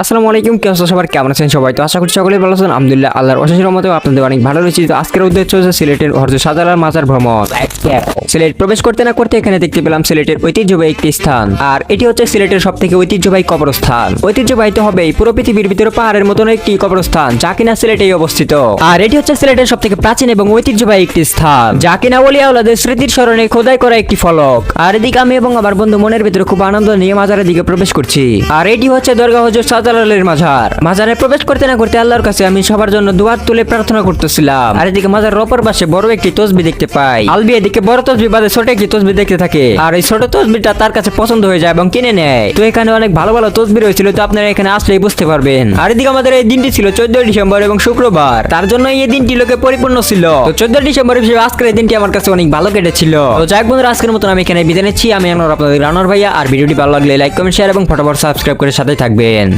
আসসালামু আলাইকুম কি অবস্থা সবার কেমন আছেন সবাই? তো আশা করছি সকলেই ভালো আছেন। আলহামদুলিল্লাহ, আল্লাহর অশেষ রহমতে আপনাদের অনেক ভালো রয়েছে। তো আজকের উদ্দেশ্য হচ্ছে সিলেটের হরজ সাদালার মাজার ভ্রমণ। সিলেট প্রবেশ করতে না করতে এখানে দেখতে পেলাম সিলেটের ঐতিহ্যবাহী একটি স্থান। আর এটি হচ্ছে সিলেটের সব থেকে ঐতিহ্যবাহী কবরস্থান। ঐতিহ্যবাহী তো হবেই, পুরো পৃথিবীর ভিতরে পাহাড়ের মতন একটি কবরস্থান, যা কিনা সিলেটেই অবস্থিত। আর এটি হচ্ছে সিলেটের সব থেকে প্রাচীন এবং ঐতিহ্যবাহী একটি স্থান, যা কিনা ওলিয়াউলাদের স্মৃতির স্মরণে খোদাই করা একটি ফলক। আর এদিকে আমি এবং আমার বন্ধু মনের ভিতরে খুব আনন্দ নিয়ে মাজারের দিকে প্রবেশ করছি। আর এটি হচ্ছে দরগা হজর শাহজালালের মাজার। মাজারে প্রবেশ করতে না করতে আল্লাহর কাছে আমি সবার জন্য দুয়ার তুলে প্রার্থনা করতেছিলাম। আর এদিকে মাজারের অপর পাশে বড় একটি তসবি দেখতে পাই। আলবি এদিকে বড় তসবি বাদে ছোট একটি তসবি দেখতে থাকে। আর এই ছোট তসবিটা তার কাছে পছন্দ হয়ে যায় এবং কিনে নেয়। তো এখানে অনেক ভালো ভালো তসবি রয়েছিল, তো আপনারা এখানে আসলেই বুঝতে পারবেন। আর এদিকে আমাদের এই দিনটি ছিল চোদ্দ ডিসেম্বর এবং শুক্রবার। তার জন্য এই দিনটি লোকে পরিপূর্ণ ছিল। তো চোদ্দ ডিসেম্বর হিসেবে আজকের এই দিনটি আমার কাছে অনেক ভালো কেটেছিল। তো যাই বন্ধুরা, আজকের মতন আমি এখানে বিদায় নিচ্ছি। আমি আপনাদের রানার ভাইয়া। আর ভিডিওটি ভালো লাগলে লাইক কমেন্ট শেয়ার এবং ফটোফট সাবস্ক্রাইব করে সাথে থাকবেন।